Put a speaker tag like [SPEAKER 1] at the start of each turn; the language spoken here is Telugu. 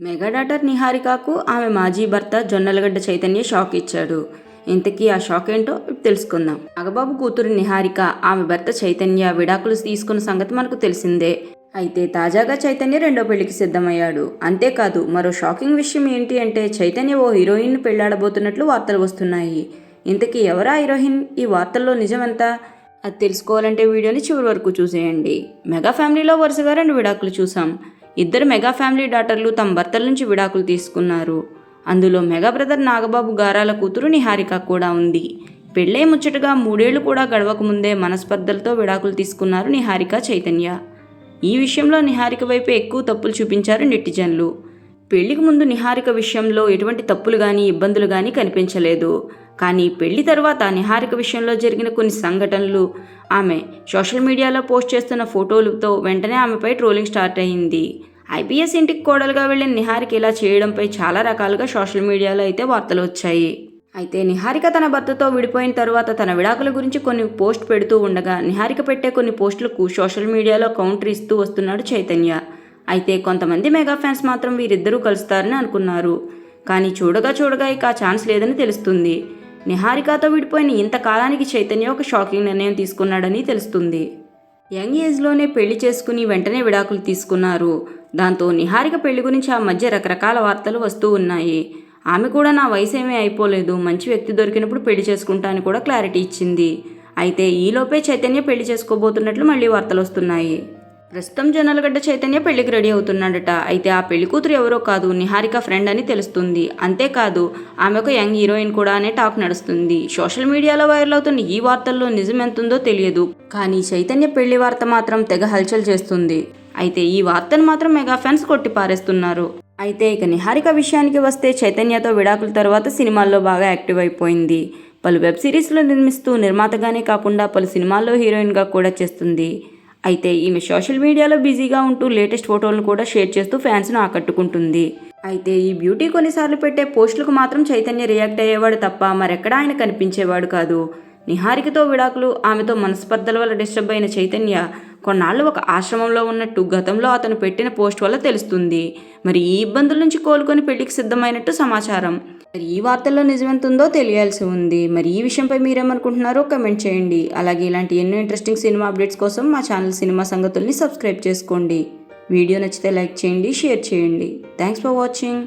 [SPEAKER 1] మెగా డాటర్ నిహారికకు ఆమె మాజీ భర్త జొన్నలగడ్డ చైతన్య షాక్ ఇచ్చాడు. ఇంతకీ ఆ షాక్ ఏంటో తెలుసుకుందాం. నాగబాబు కూతురు నిహారిక ఆమె భర్త చైతన్య విడాకులు తీసుకున్న సంగతి మనకు తెలిసిందే. అయితే తాజాగా చైతన్య రెండో పెళ్ళికి సిద్ధమయ్యాడు. అంతేకాదు మరో షాకింగ్ విషయం ఏంటి అంటే చైతన్య ఓ హీరోయిన్ పెళ్ళాడబోతున్నట్లు వార్తలు వస్తున్నాయి. ఇంతకీ ఎవరా హీరోయిన్? ఈ వార్తల్లో నిజమెంతా? అది తెలుసుకోవాలంటే వీడియోని చివరి వరకు చూసేయండి. మెగా ఫ్యామిలీలో వరుసగా రెండు విడాకులు చూసాం. ఇద్దరు మెగా ఫ్యామిలీ డాటర్లు తమ భర్తల నుంచి విడాకులు తీసుకున్నారు. అందులో మెగా బ్రదర్ నాగబాబు గారాల కూతురు నిహారిక కూడా ఉంది. పెళ్ళే ముచ్చటగా మూడేళ్ళు కూడా గడవక ముందే మనస్పర్ధలతో విడాకులు తీసుకున్నారు నిహారిక చైతన్య. ఈ విషయంలో నిహారిక వైపు ఎక్కువ తప్పులు చూపించారు నెటిజన్లు. పెళ్ళికి ముందు నిహారిక విషయంలో ఎటువంటి తప్పులు కానీ ఇబ్బందులు కానీ కనిపించలేదు. కానీ పెళ్ళి తర్వాత నిహారిక విషయంలో జరిగిన కొన్ని సంఘటనలు ఆమె సోషల్ మీడియాలో పోస్ట్ చేస్తున్న ఫోటోలతో వెంటనే ఆమెపై ట్రోలింగ్ స్టార్ట్ అయింది. ఐపీఎస్ ఇంటికి కోడలుగా వెళ్ళిన నిహారిక ఇలా చేయడంపై చాలా రకాలుగా సోషల్ మీడియాలో అయితే వార్తలు వచ్చాయి. అయితే నిహారిక తన భర్తతో విడిపోయిన తర్వాత తన విడాకుల గురించి కొన్ని పోస్ట్ పెడుతూ ఉండగా నిహారిక పెట్టే కొన్ని పోస్టులకు సోషల్ మీడియాలో కౌంటర్ ఇస్తూ వస్తున్నాడు చైతన్య. అయితే కొంతమంది మెగా ఫ్యాన్స్ మాత్రం వీరిద్దరూ కలుస్తారని అనుకున్నారు. కానీ చూడగా చూడగా ఇక ఆ ఛాన్స్ లేదని తెలుస్తుంది. నిహారికతో విడిపోయిన ఇంతకాలానికి చైతన్య ఒక షాకింగ్ నిర్ణయం తీసుకున్నాడని తెలుస్తుంది. యంగ్ ఏజ్లోనే పెళ్ళి చేసుకుని వెంటనే విడాకులు తీసుకున్నారు. దాంతో నిహారిక పెళ్ళి గురించి ఆ మధ్య రకరకాల వార్తలు వస్తూ ఉన్నాయి. ఆమె కూడా నా వయసు ఏమీ అయిపోలేదు మంచి వ్యక్తి దొరికినప్పుడు పెళ్ళి చేసుకుంటాను కూడా క్లారిటీ ఇచ్చింది. అయితే ఈలోపే చైతన్య పెళ్ళి చేసుకోబోతున్నట్లు మళ్ళీ వార్తలు వస్తున్నాయి. ప్రస్తుతం జొన్నలగడ్డ చైతన్య పెళ్ళికి రెడీ అవుతున్నాడట. అయితే ఆ పెళ్ళి కూతురు ఎవరో కాదు నిహారిక ఫ్రెండ్ అని తెలుస్తుంది. అంతేకాదు ఆమె ఒక యంగ్ హీరోయిన్ కూడా అనే టాక్ నడుస్తుంది. సోషల్ మీడియాలో వైరల్ అవుతున్న ఈ వార్తల్లో నిజం ఎంతుందో తెలియదు. కానీ చైతన్య పెళ్ళి వార్త మాత్రం తెగ హల్చల్ చేస్తుంది. అయితే ఈ వార్తను మాత్రం మెగా ఫ్యాన్స్ కొట్టి పారేస్తున్నారు అయితే ఇక నిహారిక విషయానికి వస్తే చైతన్యతో విడాకుల తర్వాత సినిమాల్లో బాగా యాక్టివ్ అయిపోయింది. పలు వెబ్ సిరీస్లో నిర్మిస్తూ నిర్మాతగానే కాకుండా పలు సినిమాల్లో హీరోయిన్గా కూడా చేస్తుంది. అయితే ఈమె సోషల్ మీడియాలో బిజీగా ఉంటూ లేటెస్ట్ ఫోటోలను కూడా షేర్ చేస్తూ ఫ్యాన్స్ను ఆకట్టుకుంటుంది. అయితే ఈ బ్యూటీ కొన్నిసార్లు పెట్టే పోస్టులకు మాత్రం చైతన్య రియాక్ట్ అయ్యేవాడు తప్ప మరెక్కడా ఆయన కనిపించేవాడు కాదు. నిహారికతో విడాకులు ఆమెతో మనస్పర్ధల వల్ల డిస్టర్బ్ అయిన చైతన్య కొన్నాళ్ళు ఒక ఆశ్రమంలో ఉన్నట్టు గతంలో అతను పెట్టిన పోస్ట్ వల్ల తెలుస్తుంది. మరి ఈ ఇబ్బందుల నుంచి కోలుకొని పెళ్ళికి సిద్ధమైనట్టు సమాచారం. మరి ఈ వార్తల్లో నిజమెంతుందో తెలియాల్సి ఉంది. మరి ఈ విషయంపై మీరేమనుకుంటున్నారో కమెంట్ చేయండి. అలాగే ఇలాంటి ఎన్నో ఇంట్రెస్టింగ్ సినిమా అప్డేట్స్ కోసం మా ఛానల్ సినిమా సంగతుల్ని సబ్స్క్రైబ్ చేసుకోండి. వీడియో నచ్చితే లైక్ చేయండి షేర్ చేయండి. Thanks for watching.